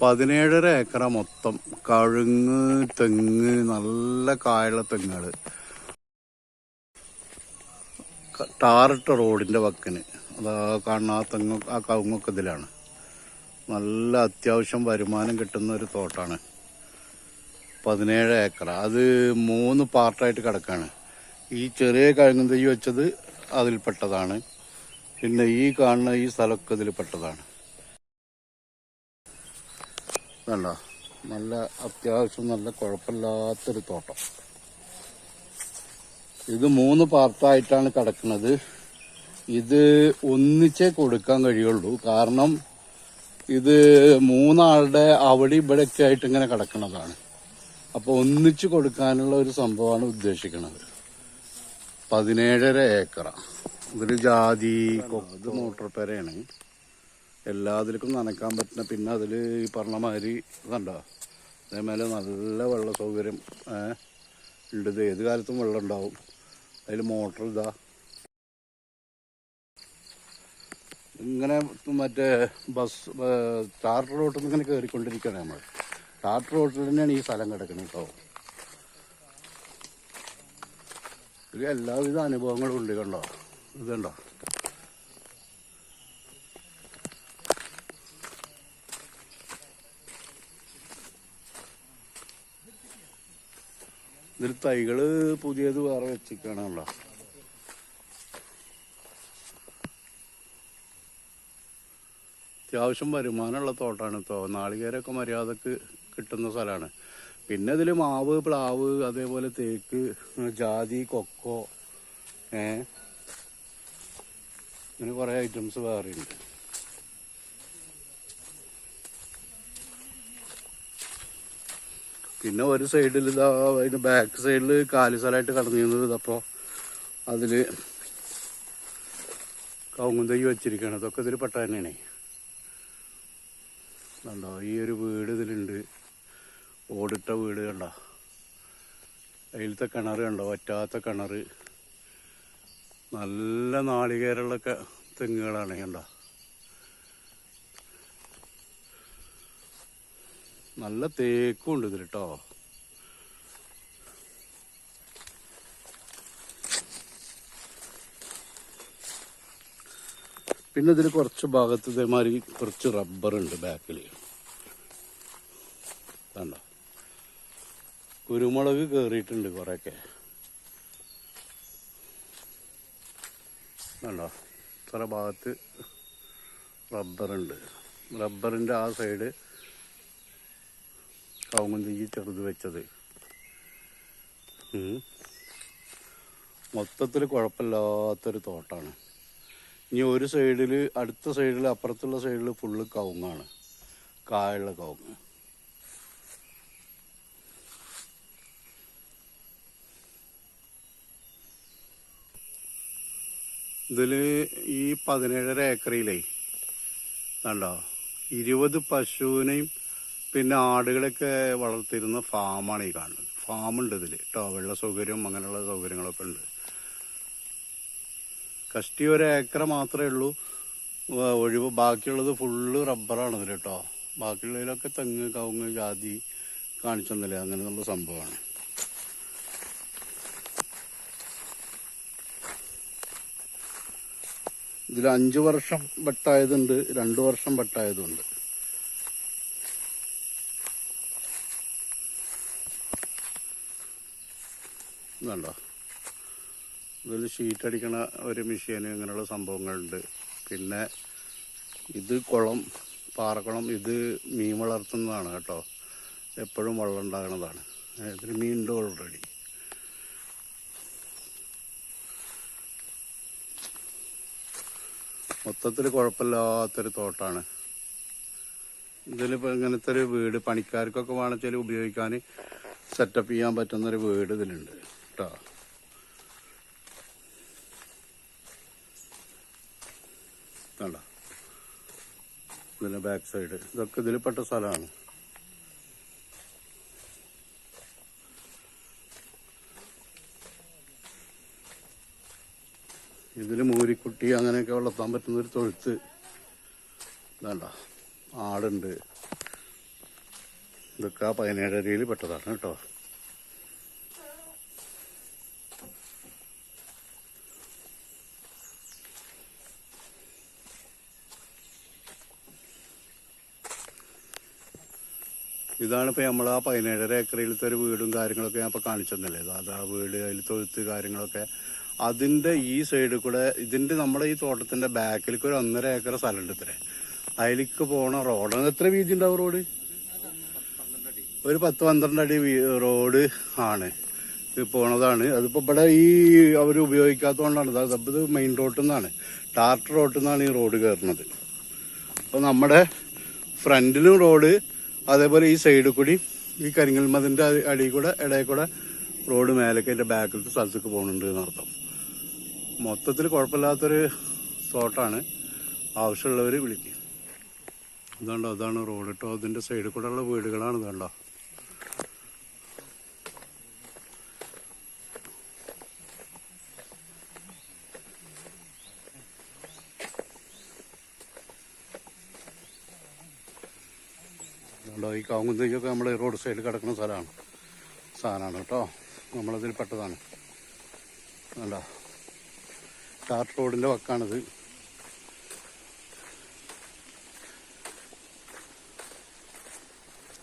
പതിനേഴര ഏക്കറ മൊത്തം. കഴുങ്ങ് തെങ്ങ് നല്ല കായുള്ള തെങ്ങുകൾ ടാറിട്ട റോഡിന്റെ വക്കിന് അതാ കാണുന്ന ആ തെങ്ങ് ആ കവുങ്ങൊക്കെ ഇതിലാണ്. നല്ല അത്യാവശ്യം വരുമാനം കിട്ടുന്ന ഒരു തോട്ടാണ്. പതിനേഴ് ഏക്കർ അത് മൂന്ന് പാർട്ടായിട്ട് കിടക്കാണ്. ഈ ചെറിയ കഴുങ്ങും തൈ വെച്ചത് അതിൽപ്പെട്ടതാണ്. പിന്നെ ഈ കാണുന്ന ഈ സ്ഥലമൊക്കെ ഇതിൽപ്പെട്ടതാണ്. വേണ്ട. നല്ല അത്യാവശ്യം നല്ല കുഴപ്പമില്ലാത്തൊരു തോട്ടം. ഇത് മൂന്ന് പാർട്ടായിട്ടാണ് കിടക്കുന്നത്. ഇത് ഒന്നിച്ചേ കൊടുക്കാൻ കഴിയുള്ളൂ. കാരണം ഇത് മൂന്നാളുടെ അവിടെ ഇവിടെയൊക്കെ ആയിട്ട് ഇങ്ങനെ കിടക്കുന്നതാണ്. അപ്പോൾ ഒന്നിച്ച് കൊടുക്കാനുള്ള ഒരു സംഭവമാണ് ഉദ്ദേശിക്കുന്നത്. പതിനേഴര ഏക്കറ. ഇതൊരു ജാതി കൊക്ക് മോട്ടോർ പേരയാണ് എല്ലാത്തിലും നനക്കാൻ പറ്റുന്ന പിന്നെ അതിൽ ഈ പറഞ്ഞ മാതിരി ഇതുണ്ടോ? അതേമേലെ നല്ല വെള്ള സൗകര്യം ഉണ്ട്. ഇത് ഏത് കാലത്തും വെള്ളം ഉണ്ടാവും. അതിൽ മോട്ടർ ഇതാ. ഇങ്ങനെ മറ്റേ ബസ് ടാർട്ടർ റോട്ടിൽ നിന്ന് ഇങ്ങനെ കയറിക്കൊണ്ടിരിക്കുകയാണ് നമ്മൾ. ടാർട്ടർ റോട്ടിൽ തന്നെയാണ് ഈ സ്ഥലം കിടക്കുന്നത് കേട്ടോ. എല്ലാവിധ അനുഭവങ്ങളും ഉണ്ട് കണ്ടോ? ഇതുണ്ടോ? ഇതിൽ തൈകൾ പുതിയത് വേറെ വെച്ചിരിക്കണല്ലോ അത്യാവശ്യം വരുമാനമുള്ള തോട്ടാണ് തോ നാളികേരൊക്കെ മര്യാദയ്ക്ക് കിട്ടുന്ന സ്ഥലമാണ്. പിന്നെ ഇതിൽ മാവ് പ്ലാവ് അതേപോലെ തേക്ക് ജാതി കൊക്കോ ഏ അങ്ങനെ കുറേ ഐറ്റംസ് വേറെ പിന്നെ ഒരു സൈഡിൽ ഇതാ അതിന്റെ ബാക്ക് സൈഡിൽ കാലി സ്ഥലമായിട്ട് കടന്നിരുന്നത് ഇതപ്പോ അതിൽ കവുങ്ങും തൈ വെച്ചിരിക്കുകയാണ്. അതൊക്കെ ഇതിൽ പെട്ട തന്നെയാണ്. കണ്ടോ ഈ ഒരു വീട് ഇതിലുണ്ട്. ഓടിട്ട വീട് കണ്ടോ? അതിലത്തെ കിണർ കണ്ടോ? വറ്റാത്ത കിണർ നല്ല നാളികേരളൊക്കെ തെങ്ങുകളാണ് കണ്ടോ? നല്ല തേക്കും ഉണ്ട് ഇതിൽ കേട്ടോ പിന്നെ ഇതിൽ കുറച്ച് ഭാഗത്ത് ഇതേമാതിരി കുറച്ച് റബ്ബർ ഉണ്ട് ബാക്കിൽ കണ്ടോ? കുരുമുളക് കയറിയിട്ടുണ്ട് കുറെയൊക്കെ. കണ്ടോ? ഇത്ര ഭാഗത്ത് റബ്ബറുണ്ട്. റബ്ബറിന്റെ ആ സൈഡ് കവുങ്ങുന്തിക്ക് ചെറുത് വെച്ചത്. മൊത്തത്തിൽ കുഴപ്പമില്ലാത്തൊരു തോട്ടാണ്. ഇനി ഒരു സൈഡിൽ അടുത്ത സൈഡിൽ അപ്പുറത്തുള്ള സൈഡിൽ ഫുള്ള് കവുങ്ങാണ് കായുള്ള കവുങ്ങ് ഇതിൽ ഈ പതിനേഴര ഏക്കറിയിലേ കണ്ടോ? ഇരുപത് പശുവിനെയും പിന്നെ ആടുകളൊക്കെ വളർത്തിയിരുന്ന ഫാമാണ് ഈ കാണുന്നത്. ഫാമുണ്ട് ഇതിൽ കേട്ടോ വെള്ള സൗകര്യം അങ്ങനെയുള്ള സൗകര്യങ്ങളൊക്കെ ഉണ്ട്. കഷ്ടി ഒരു ഏക്കർ മാത്രമേ ഉള്ളൂ. ഒഴിവ്. ബാക്കിയുള്ളത് ഫുള്ള് റബ്ബറാണ് ഇതിൽ കേട്ടോ ബാക്കിയുള്ളതിലൊക്കെ തെങ്ങ് കവുങ്ങ് ജാതി കാണിച്ചെന്നില്ല അങ്ങനെയുള്ള സംഭവമാണ്. ഇതിൽ അഞ്ചു വർഷം വെട്ടായതുണ്ട്. രണ്ടു വർഷം വെട്ടായതുണ്ട്. ഇതുണ്ടോ? ഇതിൽ ഷീറ്റ് അടിക്കണ ഒരു മെഷീൻ ഇങ്ങനെയുള്ള സംഭവങ്ങളുണ്ട്. പിന്നെ ഇത് കുളം പാറക്കുളം ഇത് മീൻ വളർത്തുന്നതാണ് കേട്ടോ. എപ്പോഴും വെള്ളം ഉണ്ടാകുന്നതാണ്. ഇതിൽ മീനുണ്ട് ഓൾറെഡി മൊത്തത്തിൽ കുഴപ്പമില്ലാത്തൊരു തോട്ടാണ്. ഇതിലിപ്പോൾ ഇങ്ങനത്തെ ഒരു വീട് പണിക്കാർക്കൊക്കെ വേണമെച്ചാൽ ഉപയോഗിക്കാൻ സെറ്റപ്പ് ചെയ്യാൻ പറ്റുന്നൊരു വീട് ഇതിലുണ്ട്. കേട്ടോ. കണ്ടോ? ഇതിന്റെ ബാക്ക് സൈഡ് ഇതൊക്കെ ഇതിൽപ്പെട്ട സ്ഥലമാണ്. ഇതിൽ മൂരിക്കുട്ടി അങ്ങനെയൊക്കെ വളർത്താൻ പറ്റുന്ന ഒരു തൊഴുത്ത്. വേണ്ട ആടുണ്ട്. ഇതൊക്കെ ആ പതിനേഴരയിൽ പെട്ടതാണ് കേട്ടോ. ഇതാണ് ഇപ്പൊ നമ്മൾ ആ പതിനേഴര ഏക്കറിലത്തെ ഒരു വീടും കാര്യങ്ങളൊക്കെ ഞാൻ ഇപ്പൊ കാണിച്ചെന്നല്ലേ അത് ആ വീട് അതിൽ തൊഴുത്ത് കാര്യങ്ങളൊക്കെ. അതിന്റെ ഈ സൈഡിൽ കൂടെ ഇതിന്റെ നമ്മുടെ ഈ തോട്ടത്തിന്റെ ബാക്കിലേക്ക് ഒരു ഒന്നര ഏക്കർ സ്ഥലമുണ്ട് ഇത്ര. അതിലേക്ക് പോണ റോഡ് എത്ര വീതി ഉണ്ടാവും റോഡ് ഒരു പത്ത് പന്ത്രണ്ട് അടി റോഡ് ആണ്. പോണതാണ്. അതിപ്പോ ഇവിടെ ഈ അവർ ഉപയോഗിക്കാത്തതുകൊണ്ടാണ്. ഇത് മെയിൻ റോഡിൽ നിന്നാണ് ടാർട്ടർ റോഡിൽ നിന്നാണ് ഈ റോഡ് കയറുന്നത് അപ്പോൾ നമ്മുടെ ഫ്രണ്ടിലും റോഡ് അതേപോലെ ഈ സൈഡിൽ കൂടി ഈ കരിങ്കൽമതിന്റെ അടിയിൽ കൂടെ ഇടയിൽ കൂടെ റോഡ് മേലേക്ക് അതിന്റെ ബാക്കിലത്തെ സ്ഥലത്തേക്ക് പോകുന്നുണ്ട് എന്നർത്ഥം. മൊത്തത്തിൽ കുഴപ്പമില്ലാത്തൊരു തോട്ടാണ് ആവശ്യമുള്ളവർ വിളിക്കും. ഇതാണ്ടോ അതാണ് റോഡ് കേട്ടോ അതിന്റെ സൈഡിൽ കൂടെ ഉള്ള വീടുകളാണ് ഇതാണ്ടോ. അതുകൊണ്ടോ ഈ കാവുങ്കുന്തേക്കൊക്കെ നമ്മൾ റോഡ് സൈഡിൽ കിടക്കുന്ന സ്ഥലമാണ്. സാധനമാണ് കേട്ടോ. നമ്മളതിൽ പെട്ടതാണ്. കണ്ടോ? ടാർ റോഡിന്റെ വക്കാണിത്.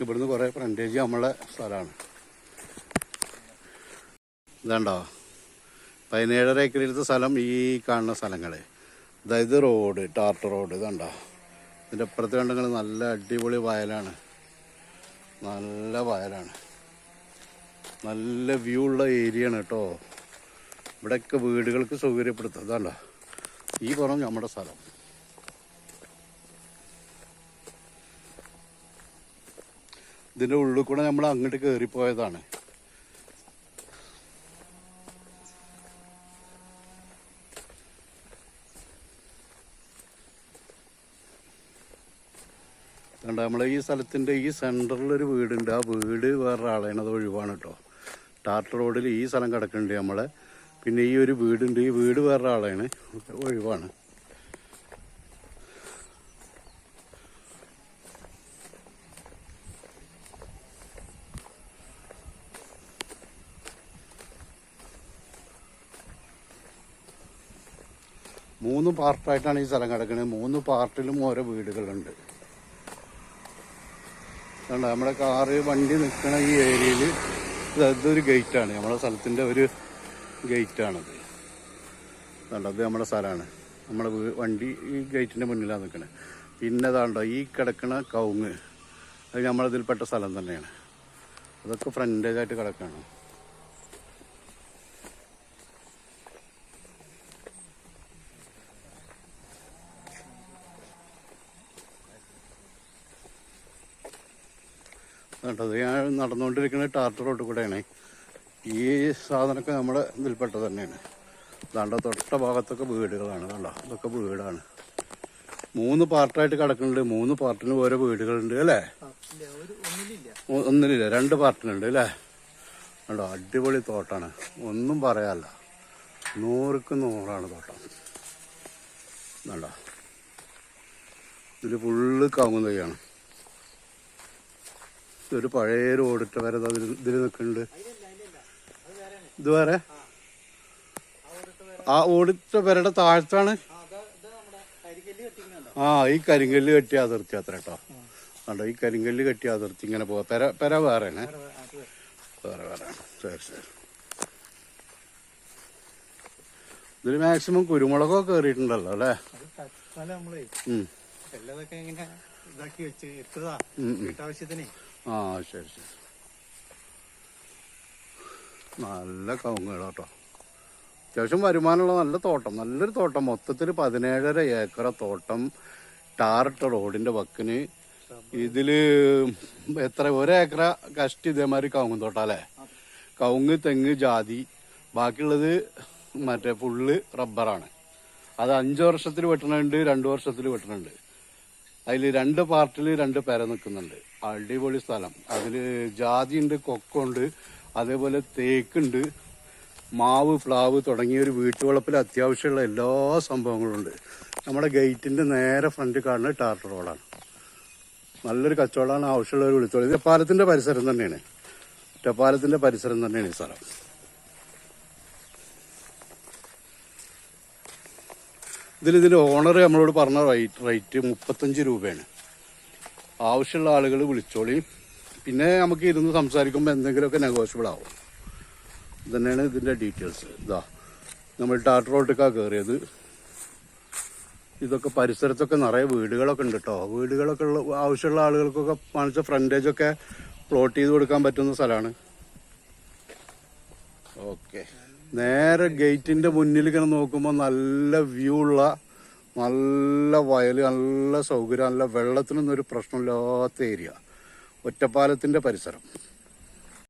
ഇവിടുന്ന് കുറേ ഫ്രണ്ടേജ് നമ്മളെ സ്ഥലമാണ്. ഇതാണ്ടോ? പതിനേഴര ഏക്കറിലത്തെ സ്ഥലം ഈ കാണുന്ന സ്ഥലങ്ങൾ അതായത് റോഡ് ടാർട്ട് റോഡ്. ഇതുണ്ടോ? ഇതിന്റെ അപ്പുറത്ത് കണ്ടെങ്കിൽ നല്ല അടിപൊളി വയലാണ്. നല്ല വയലാണ്. നല്ല വ്യൂ ഉള്ള ഏരിയ ആണ് കേട്ടോ. ഇവിടെയൊക്കെ വീടുകൾക്ക് സൗകര്യപ്പെടുത്തും. അതല്ല ഈ പുറം നമ്മുടെ സ്ഥലം. ഇതിന്റെ ഉള്ളിൽ കൂടെ നമ്മൾ അങ്ങോട്ട് കയറിപ്പോയതാണ് കണ്ട നമ്മളെ ഈ സ്ഥലത്തിന്റെ ഈ സെന്ററിൽ ഒരു വീടുണ്ട്. ആ വീട് വേറൊരാളാണ്. അത് ഒഴിവാണ് കേട്ടോ ടാർട്ട് റോഡിൽ ഈ സ്ഥലം കിടക്കുന്നുണ്ട് നമ്മളെ. പിന്നെ ഈ ഒരു വീടുണ്ട്. ഈ വീട് വേറൊരാളാണ്. ഒഴിവാണ്. മൂന്ന് പാർട്ടായിട്ടാണ് ഈ സ്ഥലം കിടക്കുന്നത് മൂന്ന് പാർട്ടിലും ഓരോ വീടുകളുണ്ട്. കണ്ട നമ്മുടെ കാറ് വണ്ടി നിൽക്കുന്ന ഈ ഏരിയയിൽ ഇതൊരു ഗേറ്റാണ് നമ്മുടെ സ്ഥലത്തിന്റെ ഒരു ഗേറ്റാണത് അതുകൊണ്ട് അത് നമ്മുടെ സ്ഥലമാണ്. നമ്മുടെ വണ്ടി ഈ ഗേറ്റിന്റെ മുന്നിലാണ് നിൽക്കുന്നത് പിന്നെ അതാണ്ടോ ഈ കിടക്കുന്ന കവുങ്ങ്. അത് നമ്മളതിൽപ്പെട്ട സ്ഥലം തന്നെയാണ്. അതൊക്കെ ഫ്രണ്ടേജായിട്ട് കിടക്കുകയാണ് കേട്ടത് ഞാൻ നടന്നുകൊണ്ടിരിക്കുന്ന ടാർട്ട് റോഡ് കൂടെയാണ്. ഈ സാധനമൊക്കെ നമ്മുടെ ഇതിൽപ്പെട്ട തന്നെയാണ്. ദാണ്ട തൊട്ട ഭാഗത്തൊക്കെ വീടുകളാണ്. കണ്ടോ ഇതൊക്കെ വീടാണ്. മൂന്ന് പാർട്ടായിട്ട് കിടക്കുന്നുണ്ട്. മൂന്ന് പാർട്ടിന് ഓരോ വീടുകളുണ്ട് അല്ലേ? ഒന്നിലില്ല രണ്ട് പാർട്ടിനുണ്ട് അല്ലേ? കണ്ടോ അടിപൊളി തോട്ടാണ്. ഒന്നും പറയാല്ല നൂറുക്ക് നൂറാണ് തോട്ടം. കണ്ടോ ഇതിൽ ഫുള്ള് കവുങ്ങും ഒരു പഴയ ഒരു വരെ ദാ ഇതിൽ നിൽക്കുന്നുണ്ട് ഇത് വേറെ? ആ ഓടിട്ട വരയുടെ താഴത്താണ്? ആ ഈ കരിങ്കല്ല് കെട്ടിയ അതിർത്തി അത്ര കേട്ടോ. കണ്ടോ ഈ കരിങ്കല്ല് കെട്ടിയ അതിർത്തി ഇങ്ങനെ പോവാ. പെര പെര വേറെയാണ്. വേറെ വേറെ. ശരി ശരി. ഇതിൽ മാക്സിമം കുരുമുളകൊക്കെ കയറിയിട്ടുണ്ടല്ലോ അല്ലേ? നമ്മളെ. എല്ലാതൊക്കെ ഇങ്ങനെ ഇതാക്കി വെച്ച് എത്തുക. വീട്ടാവശ്യത്തിനെ. ആ ശരി ശരി. നല്ല കവുങ്ങുകൾ കേട്ടോ അത്യാവശ്യം വരുമാനമുള്ള നല്ല തോട്ടം. നല്ലൊരു തോട്ടം. മൊത്തത്തിൽ പതിനേഴര ഏക്കർ തോട്ടം. ടാറിട്ട റോഡിന്റെ വക്കിന് ഇതിൽ എത്ര ഒരേക്കറ കഷ്ടി ഇതേമാതിരി കവുങ്ങ് തോട്ടം അല്ലേ? കവുങ്ങ് തെങ്ങ് ജാതി. ബാക്കിയുള്ളത് മറ്റേ ഫുള്ള് റബ്ബറാണ്. അത് അഞ്ച് വർഷത്തിൽ വെട്ടണുണ്ട് രണ്ട് വർഷത്തിൽ വെട്ടണുണ്ട്. അതിൽ രണ്ട് പാർട്ടിൽ രണ്ട് പേര നിൽക്കുന്നുണ്ട്. അടിപൊളി സ്ഥലം. അതിൽ ജാതിയുണ്ട് കൊക്കുണ്ട് അതേപോലെ തേക്കുണ്ട് മാവ് പ്ലാവ് തുടങ്ങിയ ഒരു വീട്ടുവളപ്പിൽ അത്യാവശ്യമുള്ള എല്ലാ സംഭവങ്ങളും ഉണ്ട് നമ്മുടെ ഗേറ്റിന്റെ നേരെ ഫ്രണ്ട് കാണുന്ന ടാർട്ടർ റോഡാണ്. നല്ലൊരു കച്ചവടമാണ് ആവശ്യമുള്ളവർ വിളിച്ചോളൂ. ഇത് പാലത്തിന്റെ പരിസരം തന്നെയാണ്. ഒറ്റപ്പാലത്തിന്റെ പരിസരം തന്നെയാണ് ഈ സ്ഥലം. ഇതിൽ ഇതിന്റെ ഓണർ നമ്മളോട് പറഞ്ഞ റേറ്റ് റേറ്റ് മുപ്പത്തഞ്ച് രൂപയാണ്. ആവശ്യമുള്ള ആളുകൾ വിളിച്ചോളി. പിന്നെ നമുക്ക് ഇരുന്ന് സംസാരിക്കുമ്പോൾ എന്തെങ്കിലുമൊക്കെ നെഗോഷ്യബിൾ ആവും. ഇതന്നെയാണ് ഇതിന്റെ ഡീറ്റെയിൽസ് ഇതാ നമ്മൾ ടാറ്റർ റോട്ടിക്കാണ് കയറിയത് ഇതൊക്കെ പരിസരത്തൊക്കെ നിറയെ വീടുകളൊക്കെ ഉണ്ട് കേട്ടോ വീടുകളൊക്കെ ഉള്ള ആവശ്യമുള്ള ആളുകൾക്കൊക്കെ കാണിച്ച ഫ്രണ്ടേജ് ഒക്കെ പ്ലോട്ട് ചെയ്ത് കൊടുക്കാൻ പറ്റുന്ന സ്ഥലമാണ് ഓക്കെ നേരെ ഗേറ്റിന്റെ മുന്നിൽ ഇങ്ങനെ നോക്കുമ്പോൾ നല്ല വ്യൂ ഉള്ള നല്ല വയൽ നല്ല സൗകര്യം നല്ല വെള്ളത്തിനൊന്നും ഒരു പ്രശ്നമില്ലാത്ത ഏരിയ ഒറ്റപ്പാലത്തിന്റെ പരിസരം.